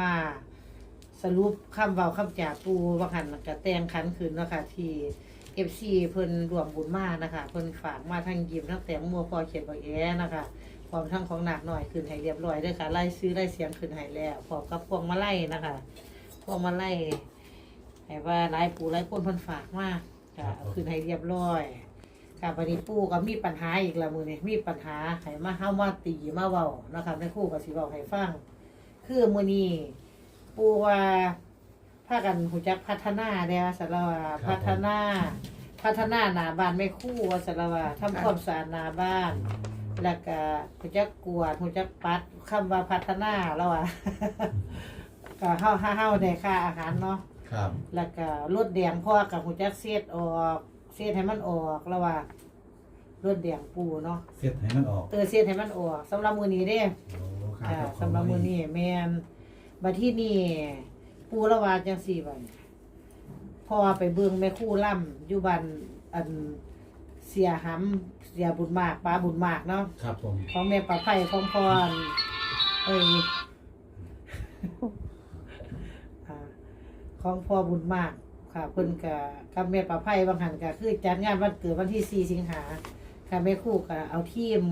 มาสรุปคำเว้าคำจาปูว่าหันก็แตงขันขึ้นเนาะคะที่ FC เพิ่นรวมบุญมานะคะเพิ่นฝากมาทั้งยิมทั้งแตงมัวพอเขียนบ่แอนะคะพร้อมทั้งของหนักหน่อยขึ้นให้เรียบร้อยด้อค่ะไล่ซื้อไล่เสียงขึ้นให้แล้วพร้อมกับพวงมาไลัยนะคะพวงมาไลัยให้ว่าหลายปู่หลายคนเพิ่นฝากมาค่ะเอาขึ้นให้เรียบร้อยค่ะบัดนี้ปูก็มีปัญหาอีกละมือนี้มีปัญหาให้มาเฮามาตีมาเว้านะคะแม่ครูก็สิเว้าให้ฟัง คือมื้อนี้ปู่ว่าพากันฮู้จักพัฒนาแด้วสารว่าพัฒนา พัฒนาหน้าบ้านไม่ครู่ว่าสารว่าทำความสะอาดหน้าบ้าน แล้วก็ฮู้จักกวาดฮู้จักปัดคำว่าพัฒนาแล้วอะ ก็เฮาเฮาเฮาได้ค่าอาหารเนาะ ครับแล้วก็รถแดงพ่อกับฮู้จักเสียดออกเสียดให้มันออกแล้วว่ารถแดงปูเนาะเสร็จให้มันออกเออเสียดให้มันออกสำหรับมื้อนี้เด้ โอ้ ครัค่ะบสำหรับมื้อนี้แม่นบัดที่นี่ปูละว่าจังซี่บัดพอไปเบิ่งแม่ครู่ล่ำอยู่บ้านอันเสียหำเสียบุญมากป้าบุญมากเนาะครับผมของแม่ปลาไผ่ของพรเอ้ยอ่าของพ่อบุญมาก ค่ะเพิ่นกับกับแม่ปลาไผ่บางหันก็คือจัดงานวันเกิดวันที่สี่สิงหาค่ะแม่ครู่ก็เอาทีม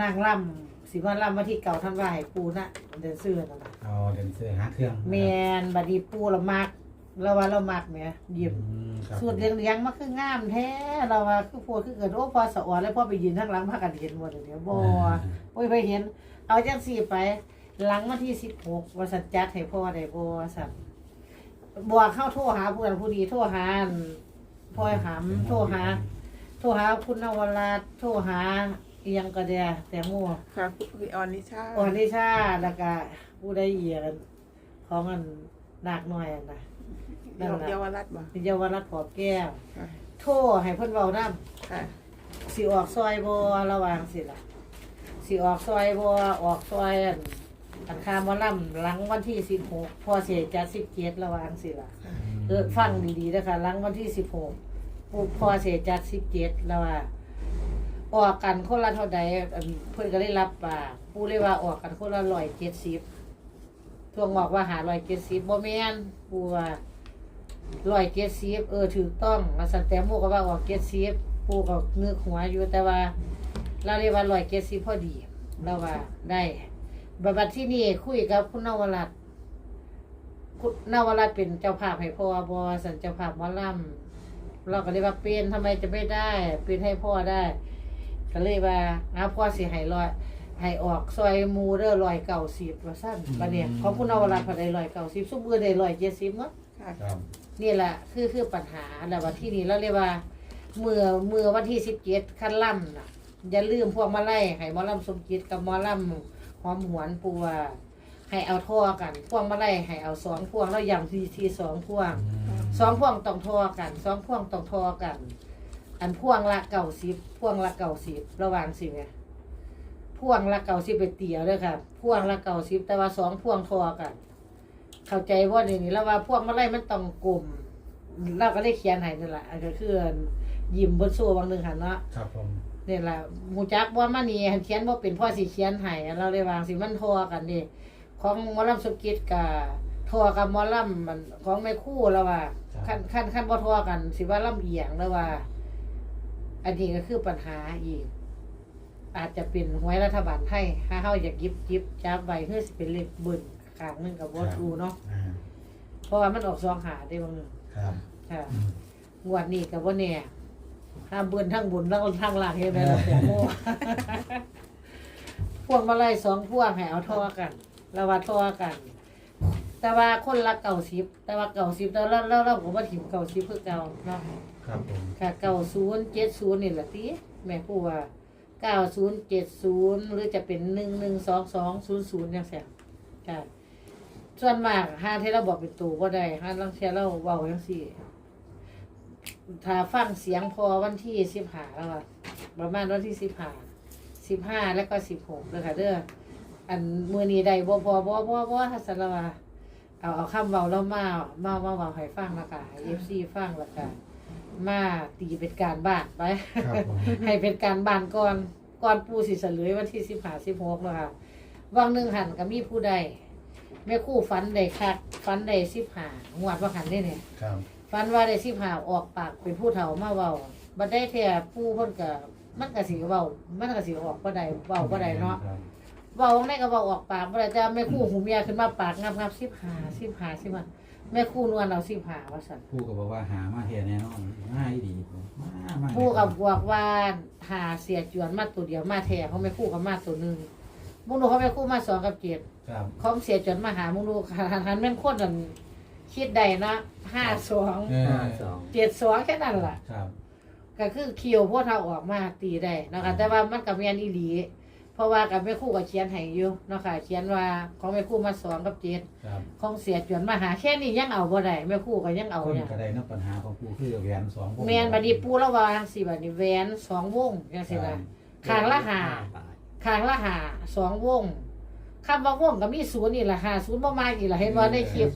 นางล่ำ สิว่าล่ำวันที่เก่าท่านว่าให้ปูนะเดินซื้อนั่นน่ะเอาเดนเซอร์หาเครื่องแมนบัดนี้ปูละมักเราว่าเรามักแหมยิ้มอืมครับสูตรเลี้ยงๆมาคืองามแท้เราว่าคือโพดคือเกิดโอ้พอสะอ่อนแล้วพอไปยืนข้างหลังพากันเห็นหมดเลยเดี๋ยวบ่ โอ้ยไปเห็น เอาจังสี่ไป หลังวันที่สิบหกวันสัจจัดให้พ่อได้บ่สัตว์บัวเข้าโทรหาผู้นั้นผู้ดีโทรหาอั่นพ่อหามโทรหา โทรหาคุณนวราชโทรหาเอียงก็เดียแต่หมู่ค่ะพี่ออนนิชาออนิชาแล้วก็ผู้ได้เอียนของอันหนักหน่อยอะนะเยาวเยาวรัตน์บ่เยาวรัตน์ขอบแก้วค่ะโทรให้เพิ่นเว้านำค่ะสิออกซอยบ่ระวังสิล่ะสิออกซอยบ่ออกซอยอันอันคามบ่ล่ำหลังวันที่สิบหกพอเสียจัดสิบเจ็ดระวังสิล่ะเออฟังดีๆนะคะหลังวันที่สิบหกปุ๊บพอเสียจัดสิบเจ็ดแล้วว่า ออกกันคนละเท่าใดอันเพิ่อนก็ได้รับปากผู้เลยว่าออกกันคนละร้อยเจ็ดสิบทวงบอกว่าหาร้อยเจ็ดสิบบ่แม่นผู้ว่าร้อยเจ็ดสิบเออถูกต้องมาสันแต่หมูก็ว่าออกเจ็ดสิบผู้ก็เงือกหัวอยู่แต่ว่า เราเรียกว่าร้อยเจ็ดสิบพอดีเราว่าได้บัดที่นี่คุยกับคุณนวรัตน์คุณนวรัตน์เป็นเจ้าภาพให้พ่อบอสันเจ้าภาพหมอลำเราก็เลยกว่าเป็นทำไมจะไม่ได้เป็นให้พ่อได้ ก็เลยว่าเอาพ่อสิให้ร้อยให้ออกซอยหมูเด้อร้อยเก้าสิบว่าสั้นบัดเนี่ยของคุณนวรัตน์พอได้ร้อยเก้าสิบซุปเปอร์ได้ร้อยเจ็ดสิบมั้งค่ะครับนี่แหละคือคือปัญหาแล้ววันที่นี้เราเรียกว่า เมื่อเมื่อวันที่สิบเจ็ดขั้นล่ำน่ะอย่าลืมพวกมาไล่ให้หมอลำสมจิตกับหมอลำหอมหวนปัวให้เอาท่อกันพวงมาไล่ให้เอาสองพวงแล้วยำทีทีสองพวงอืมสองพวงต้องทอกันสองพวงต้องทอกัน อันพวงละเก่าสิบพวงละเก่าสิบระหว่างสิไงพวงละเก่าสิบไปเตี๋ยวเลยค่ะพวงละเก่าสิบแต่ว่าสองพวงทอกัน เข้าใจว่าในนี้แล้วว่าพวงมาไล่มันต้องกลมเราก็ได้เขียนให้นั่นแหละอันก็คือยิ้มบนสู้บางหนึ่งหันเนาะครับผมนี่แหละหมูจักว่ามันนี่หันเขียนว่าเป็นพ่อสีเขียนให้เราได้วางสิมันทอกันนี่ของหมอลำสุกิจกับทอกับหมอลำมันของแม่คู่แล้วว่าขั้นขั้นขั้นบ่ทอกัน สิว่าลำเอียงแล้วว่า อันนี้ก็คือปัญหาอีก อาจจะเป็นหวยรัฐบาลไทยถ้าเฮาอยากยิบยิบจับไว้เพื่อสิเป็นเลขเบิ่นกลางหนึงกับบ่รู้เนาะอ่าเพราะว่ามันออกซองหาได้บางหนึงครับค่ะอืมงวดนี้ก็บ่แน่ห้ามเบิ่นทั้งบุญแล้วก็ทั้งล่างเฮ็ดได้แล้วแต่โมพวงมาลัยสองพวงให้เอาทอกันแล้วว่าทอกัน แต่ว่าคนละเก่าสิบแต่ว่าเก่าสิบแต่เราเราเราก็บ่ถิ่มเก่าสิบคือเก่าเนาะ ครับผมค่ะเก่าศูนย์เจ็ดศูนย์นี่แหละติแม่ผู้ว่าเก้าศูนย์เจ็ดศูนย์หรือจะเป็นหนึ่งหนึ่งสองสองศูนย์ศูนย์จังซี่ค่ะส่วนมากห้าที่เราบอกเป็นตัวบ่ได้ห้าลังเทียเราเว้าจังซี่ถ้าฟังเสียงพอวันที่สิบห้าแล้วอะประมาณวันที่สิบห้าสิบห้าแล้วก็สิบหกเลยค่ะเด้ออันมือนี้ได้บ่พอบ่บ่บ่ถ้าสารว่าเอาเอาคำเว้าแล้วมามามาเว้าให้ฟังแล้วก็ให้ FC ฟังแล้วก็ มาตีเป็นการบ้านไปครับผมให้เป็นการบ้านก่อนก่อนปูสิเสลยวันที่สิบห้าสิบหกนะคะวังหนึ่งหันก็มีผู้ใดแม่ครู่ฝันได้คักฝันได้15งวดว่าหันได้เนี่ย ครับฝันว่าได้15ออกปากเป็นผู้เฒ่ามาเว้าบ่ได้แท้ผู้เพิ่นก็มันก็สิเว้ามันก็สิออกบ่ได้เว้าบ่ได้เนาะครับเว้าได้ก็เว้าออกปากบ่ได้แต่แม่ครู่หูเมียขึ้นมาปากงับๆ15 15 15 แม่ครู่นวลเอา15ว่าซั่นผู้ก็บอกว่าหามาเทียแน่นอนง่ายดีผมมามาผู้กับบอกว่าหาเสียจวนมาตัวเดียวมาแท้เขาแม่ครู่ก็มาตัวหนึงมึงดูเขาแม่ครู่มาสองกับเจ็ดครับของเสียจนมาหามึงดูหันหันแม่นคนนั่นคิดได้นะห้าสองเออห้าสองเจ็ดสองแค่นั้นล่ะ ครับ ก็คือเคียวพวกเราออกมาตีได้นะคะแต่ว่ามันกับเมียนอีหลี เพราะว่ากับแม่ครู่ก็เขียนให้อยู่เนาะค่ะเขียนว่าของแม่ครู่มาสองกับเจ็ดครับของเสียจวนมาหาแค่นี้ยังเอาบ่ได้แม่ครู่ก็ยังเอาคนเนี่ยก็ได้นับปัญหาของผู้คือแหวนสองวง แมนบัดนี้ปูระวางสี่บัดนี้แหวนสองวงจังซี่นะ ข้างละหาบาทข้างละหาสองวงคำว่าวงก็มีศูนย์นี่ล่ะหาศูนย์บ่มาอีกล่ะเห็นบ่ในคลิป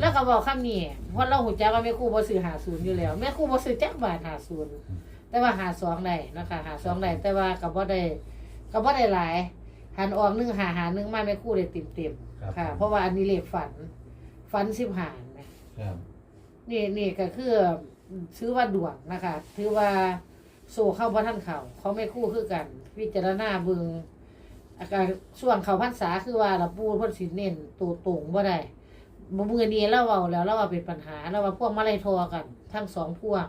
แล้วก็บอกคำนี้เพราะเราหูจักว่าแม่ครู่บ่ซื้อหาศูนย์อยู่แล้วแม่ครู่บ่ซื้อจักบาทหาศูนย์แต่ว่าหาสองได้นะคะหาสองได้แต่ว่าก็บ่ได้ ก็บ่ได้หลายหันออกหนึงหาหาหนึงมาแม่ครู่ได้เต็มครับๆค่ะเพราะว่าอันนี้เลขฝัน ฝันสิบหานะครับ นี่นี่ก็คือซื้อว่าดวงนะคะถือว่าโซ่เข้าบ่ท่านเขาเขาไม่คู่คือกันพิจารณาเบึงอาการช่วงเขาพรรษาคือว่าเราปูเพ่นสิเน้นตัวตรงบ่ได้บ่มือนี้เราเอาแล้วเราว่าเป็นปัญหาเราว่าพวกมาเลยทอกัน ทั้งสองพวง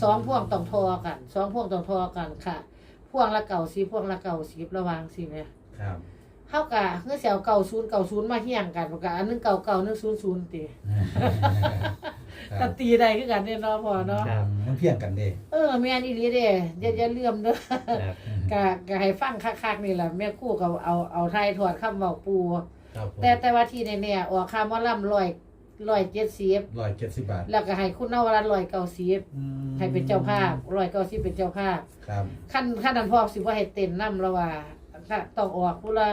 สองพวงต้องทอกันสองพวงต้องทอกันค่ะ พวงละเก่าสีพวงละเก่าสีระวังสิเนี่ยครับเท่ากับเงื่อเสียวเก่าศูนย์เก่าศูนย์มาเฮียงกันกับอันนึงเก่าเก่านึงศูนย์ศูนย์ตีครัก็บตีได้คือกันเนี่ยเนาะพอเนาะครับ มันเพียงกันเด้เออแม่นอีหลีเด้อย่าอย่าเลื่อมเด้อครับก็ก็ให้ฟังคักๆนี่แหละแม่ครู่ก็เอาเอาไทยถอดคำเว้าปู ครับผมแต่แต่ว่าที่แน่ๆออกค่าหมอลำร้อย ร้อยเจ็ดสิบร้อยเจ็ดสิบบาท แล้วก็ให้คุณนวรัตน์ร้อยเก้าสิบอืมให้เป็นเจ้าภาพร้อยเก้าสิบเป็นเจ้าภาพ ครับขั้นขั้นนั้นพ่อสิว่าให้เต้นนำแล้วว่าถ้าต้องออกผู้ละ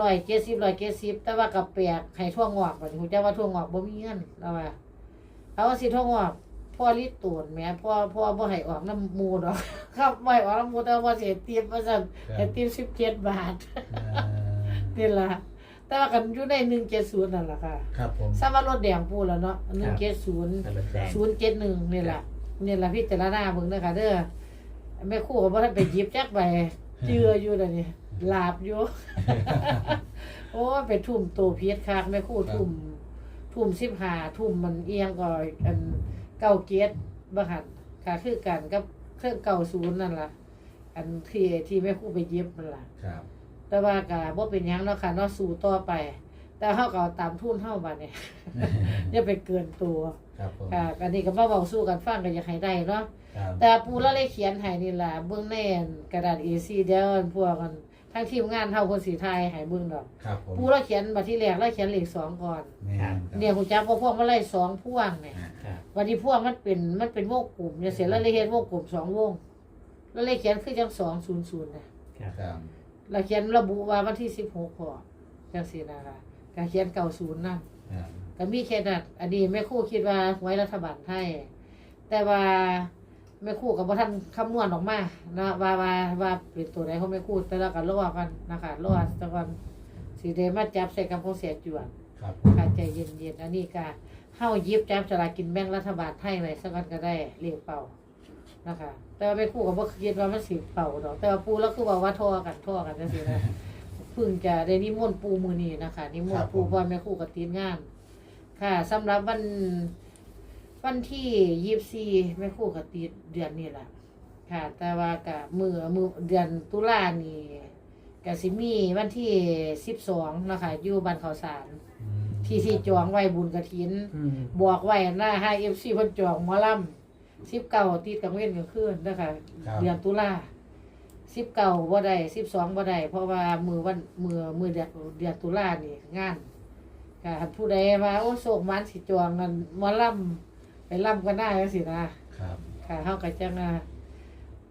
ร้อยเจ็ดสิบร้อยเจ็ดสิบแต่ว่ากับแปลกให้ทั่วงอกบัดนี้ฮู้จักว่าทั่วงอกบ่มีเงินแล้วว่าเอาว่าสิทั่วงอกพ่อลิตูนแหม่พ่อพ่อบ่ให้ออกน้ำหมูดอก ครับบ่ให้ออกน้ำหมูแต่ว่าสิให้ติบว่าซั่นครัให้บติบ17บาทอ่า นี่ล่ะ แต่ว่ากันอยู่ใน170นั่นล่ะค่ะครับผมซ้ำว่ารถแดงปูแล้วเนาะ170ถ้ารถแดงศูนย์เจ็ดหนึ่งนี่แหละนี่แหละพี่เจารณาเบิ่งเด้อค่ะเด้อแม่ครู่ก็บ่ทันไปหยิบจักใบเจืออยู่เดี๋ยวนี้ลาบอยู่โอ้ยไปทุ่มโตเพียรคักแม่ครู่ทุ่มทุ่ม15ทุ่มมันเอียงก็อันเก้าเกียรติบ่หันค่ะคือกันกับเครื่องเก่าศูนย์นั่นล่ะ อันที่ที่แม่ครู่ไปเย็บนั่นล่ะครับ แต่ว่าก็บ่เป็นหยังเนาะค่ะเนาะสู้ต่อไป แต่เฮาก็เอาตามทุนเฮาบัดนี้ อย่าไปเกินตัวครับผมค่ะอันนี้ก็มาเว้าสู้กันฟังก็อยากให้ได้เนาะ ครับแต่ปูละเลยเขียนให้นี่ล่ะเบิ่งในอันกระดาษ A4 เดี๋ยวอันพวกกันทั้งทีมงานเฮาคนสีไทยให้เบิ่งดอกครับผมปูละเขียนบัดที่แรกแล้วเขียนเลขสองก่อน แม่นครับเนี่ยฮู้จักว่าพวกมาไล่สองพวงเนี่ยครับวันนี้พวงมันเป็นมันเป็นวงกลุ่มเนี่ยเสร็จแล้วเลยเฮ็ดวงกลุ่มสองวง แล้วเลยเขียนคือจัง200น่ะครับ ครับ แล้วเขียนระบุว่าวันที่16พอจังซี่นะล่ะก็เขียน90นำครับก็มีแค่นั้นอันนี้แม่ครู่คิดว่าหวยรัฐบาลไทยแต่ว่าแม่ครู่กับว่าท่านคำนวณออกมานะว่าว่าว่าเป็นตัวไหนของแม่ครู่แต่ละกันรอกันนะคะรอสักวันสีเดมาจับใส่กับของเสียจวนครับค่ะใจเย็นๆอันนี้ก็เฮาหยิบจับสลากกินแบ่งรัฐบาลไทยไว้สักวันก็ได้เรียกเป่า นะคะแต่ว่าแม่ครู่ก็บ่คิดว่ามันสิเป่าดอก แต่ว่าปูแล้วคือว่าว่าทอกันทอกันจังซี่นะเพิ่งจะได้นิมนต์ปูมือนี้นะคะนิมนต์ปูเพราะว่าแม่ครู่ก็ติดงาน ค่ะสำหรับวันวันที่ยี่สี่แม่ครู่กับติดเดือนนี้แหละค่ะ แต่ว่ากับมือมือเดือนตุลานี่กสิมีวันที่สิบสองนะคะอยู่บ้านเขาวสารอืมที่ที่จองไว้บุญกระถิน อืม บอกไว้หน้าให้เอฟซีเพิ่นจองหมอลำ สิบเก้าติดกังเว้นกลางคืนนะคะครับ เดือนตุลาสิบเก้าบ่ได้สิบสองบ่ได้เพราะว่ามือวันมือมือเดือนเดือนตุลานี่งานค่ะผู้ใดว่าโอ้โศกมันสิจวงกันหมอลำไปลำกันได้จังสินะ ครับ ค่ะเฮาก็จังอะ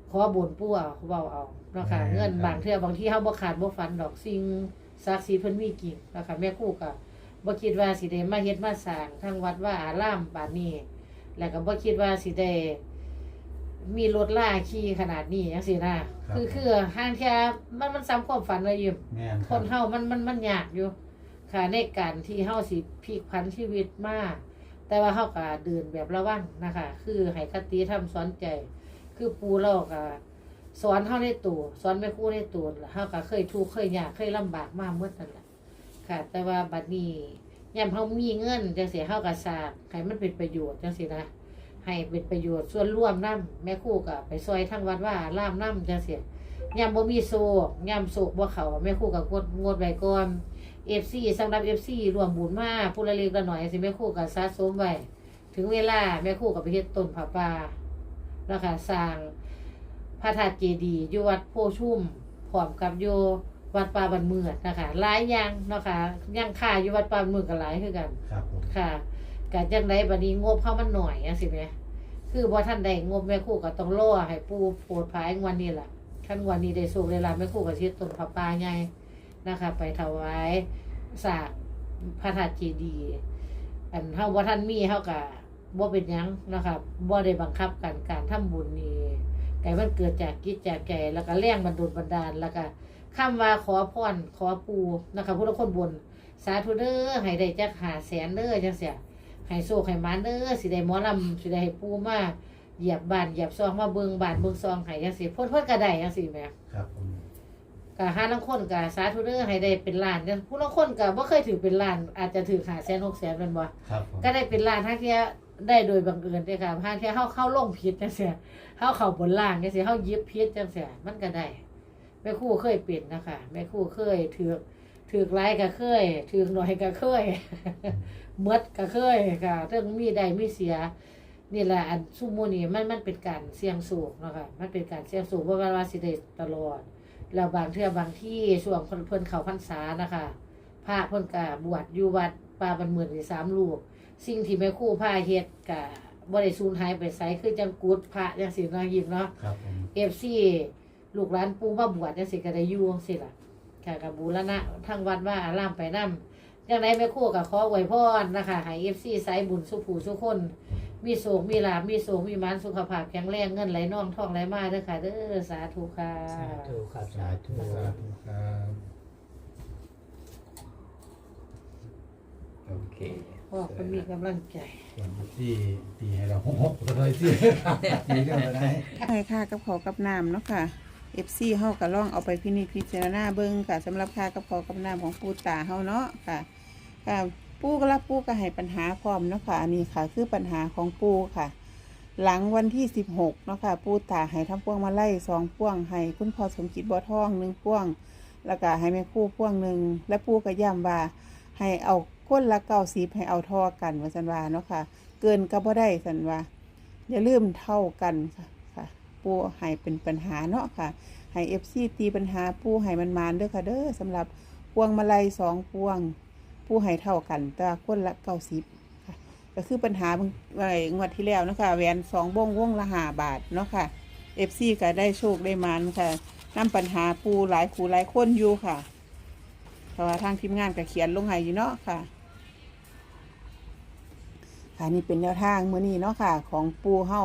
ขอบ่นปู่เอาเว้าเอาเนาะค่ะแม่นเงินครับบางเทื่อบางที่เฮาบ่ขาดบ่ฝันดอกสิ่งศักดิ์สิทธิ์เพิ่นมีจริงนะคะแม่ครูก็บ่คิดว่าสิได้มาเฮ็ดมาสร้างทางวัดว่าอารามปานนี้ แล้วก็บ่คิดว่าสิได้มีรถล่าขี่ขนาดนี้จังซี่นะคือคือห้างแท้มันมันซ้ำความฝันเลยอยู่แม่นคนเฮามันมันมันยากอยู่ ค่ะในการที่เฮาสิพลิกพันชีวิตมาแต่ว่าเฮาก็เดินแบบระวังนะคะ คือให้คติธรรมสอนใจ คือปูเราก็สอนเฮาในตัวสอนแม่ครูในตัวล่ะเฮาก็เคยทุกข์เคยยากเคยลำบากมาเมื่อนั่นแหละค่ะ แต่ว่าบัดนี้ ยามเฮามีเงินจังซี่เฮาก็สางให้มันเป็นประโยชน์จังซี่นะให้เป็นประโยชน์ส่วนร่วมนํแม่คู่ก็ไปซอยทั้งวัดว่าล่ามนํจังซี่ยามบ่มีโซกยามโศกบ่เขาแม่คู่ก็งดงดไว้ก่อน FC สำหรับ FC รวมบุญมาผู้ละเล็กละหน้อยสิแม่คู่ก็สะสมไว้ถึงเวลาแม่คู่ก็ไปเฮ็ดต้นผ้าป่าแล้วก็สร้างพระธาตุเจดีย์อยู่วัดโพชุ่มพร้อมกับอยู่ วัดป่าบันเมือดนะคะหลายอย่างเนาะค่ะยังค่าอยู่วัดป่าบันเมือดก็หลายคือกัน ครับผมค่ะกะจังไดบัดนี้งบเข้ามันหน่อยจังซี่แหมคือบ่ทันได้งบแม่ครู่ก็ต้องรอให้ปู่โปรดภายงวันนี้ล่ะคันวันนี้ได้สุขได้ลาภแม่ครู่ก็สิเฮ็ดต้นผ้าป่าใหญ่นะคะ ไปถวายสร้างพระธาตุเจดีย์อันเฮาบ่ทันมีเฮาก็บ่เป็นหยังนะคะบ่ได้บังคับกันการทำบุญนี่แต่มันเกิดจากจิตจากใจแล้วก็แรงบันดลบันดาลแล้วก็ คำว่าขอพรขอปู่นะคะผู้ละคนบน สาธุเด้อให้ได้จักหาแสนเด้อจังเสียให้โชคให้หมานเด้อสิได้หมอลำสิได้ให้ปูมาเหยียบบ้านเหยียบซองมาเบิ่งบ้านเบิ่งซองให้จังซี่เพิ่นเพิ่นก็ได้จังซี่แหมครับผมก็หาลางคนก็สาธุเด้อให้ได้เป็นล้านจังผู้ลางคนก็บ่เคยถือเป็นล้าน อาจจะถือ5แสน6แสนแม่นบ่ครับผมก็ได้เป็นล้านทั้งที่ได้โดยบังเอิญเด้อค่ะทางที่เฮาเข้าลงผิดจังซี่เฮาเข้าบนล่างจังซี่เฮาหยิบผิดจังซี่มันก็ได้ แม่ครูเคยเป็นนะคะแม่ครูเคยถือถือกหลายก็เคยถือกหน่อยก็เคยหมดก็เคยค่ะเรื่องมีได้มีเสียนี่แหละอันซุโมอนี่มันมันเป็นการเสี่ยงสูงเนาะค่ะมันเป็นการเสี่ยงสูงเพราะว่าว่าสิได้ตลอด แล้วบางเทื่อบางที่ช่วงเพิ่นเพิ่นเข้าพรรษานะคะพระเพิ่นก็บวชอยู่วัดป่าบันเมือนนี่สามลูก สิ่งที่แม่ครู่พาเฮ็ดก็บ่ได้สูญหายไปไสคือจังกุดพระจังซี่เนาะยิบเนาะครับผมเอฟซี ลูกหลานปูมาบวชจังสิก็ได้อยู่จังซี่ล่ะค่ะกับบูรณะทางวัดว่าอารามไปนำจังไดแม่ครู่ก็ขออวยพรนะคะให้ FC สายบุญสุผู้สุคน มีโศกมีลาภมีโศกมีหมานสุขภาพแข็งแรงเงินไหลน่องทองไหลมาเด้อค่ะเด้อสาธุค่ะสาธุครับสาสาธุธุสาธุครับโอเคพ่อเพิ่นมีกำลังใจส่วนที่ตีให้เราหกหกก็เลยสิตีกันไปได้ใช่ค่ะกับขอกับน้ำเนาะค่ะ FC เฮาก็ลองเอาไปพินิจพิจารณาเบิ่งค่ะสำหรับค่ากับขอกับน้ำของปูตาเฮาเนาะค่ะค่ะปูก็รับปูก็ให้ปัญหาพร้อมเนาะค่ะอันนี้ค่ะ คือปัญหาของปูค่ะ หลังวันที่16เนาะค่ะ ปูตาให้ทำพวงมาไล่สองพวงให้คุณพ่อสมจิตบ่อทองหนึ่งพวง แล้วก็ให้แม่คู่พ่วงหนึ่งและปูก็ย้ำว่าให้เอาคนละเก้าสิบให้เอาท่อกันว่าสันวาเนาะค่ะ เกินก็บ่ได้สันว่าอย่าลืมเท่ากันค่ะ ปูให้เป็นปัญหาเนาะค่ะให้เอฟซีตีปัญหาปูให้มันมานเด้อค่ะเด้อสำหรับพวงมาลัยสองพวง ปูให้เท่ากันแต่คนละเก้าสิบค่ะก็คือปัญหาเมื่อไงวดที่แล้วนะคะแหวนสองวงวงละหาบาทเนาะค่ะเอฟซีก็ได้โชคได้มานค่ะนำปัญหาปูหลายคู่หลายคนอยู่ค่ะเพราะว่าทางทีมงานก็เขียนลงให้อยู่เนาะค่ะค่ะนี่เป็นแนวทางมือนี้เนาะค่ะ ของปูเฮา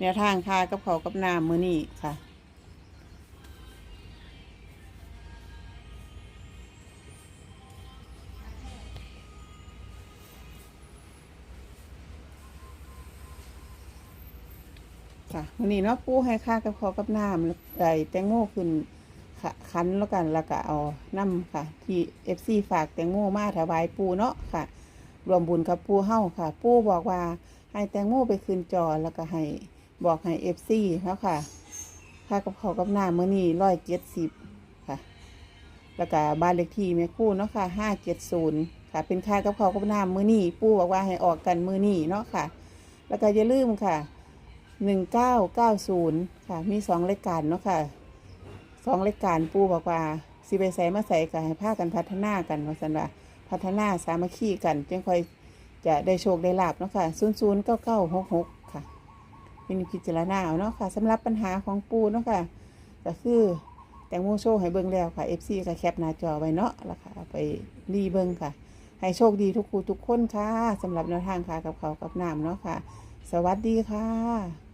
แนวทางค่ะกับเขากับน้ำมือนี้ค่ะ ค่ะมือนี้เนาะปูให้ค่ากับเขากับน้ำแล้วไอ้แตงโมขึ้นขะคันแล้วกันแล้วก็เอาน้ำค่ะ ที่เอฟซีฝากแตงโมมาถวายปูเนาะค่ะ รวมบุญกับปูเฮ้าค่ะ ปูบอกว่าให้แตงโมไปคืนจอแล้วก็ให้ บอกให้เอฟซีแล้วค่ะ ค่ากับเขากับหน้ำมื้อนี้ร้อยเจ็ดสิบค่ะ แล้วก็บ้านเลขที่แม่คู่เนาะค่ะห้าเจ็ดศูนย์ค่ะ เป็นค่ากับเขากับหน้ำมื้อนี้ปูบอกว่าให้ออกกันมื้อนี้เนาะค่ะ แล้วก็อย่าลืมค่ะหนึ่งเก้าเก้าศูนย์ค่ะ มีสองรายการเนาะค่ะสองรายการปูบอกว่าสิไปใส่มาใส่กันให้พากันพัฒนากันว่าสันว่าพัฒนาสามัคคีกันจึงค่อยจะได้โชคได้ลาบเนาะค่ะศูนย์ศูนย์เก้าเก้าหกหก เป็นพิจารณาเอาเนาะค่ะสำหรับปัญหาของปูเนาะค่ะ ก็คือแตงโมโชว์ให้เบิ่งแล้วค่ะ FC ก็แคปหน้าจอไว้เนาะแล้วค่ะเอาไปรีเบิ่งค่ะ ให้โชคดีทุกคู่ทุกคนค่ะสำหรับแนวทางค่ะกับเขากับน้ำเนาะค่ะ สวัสดีค่ะ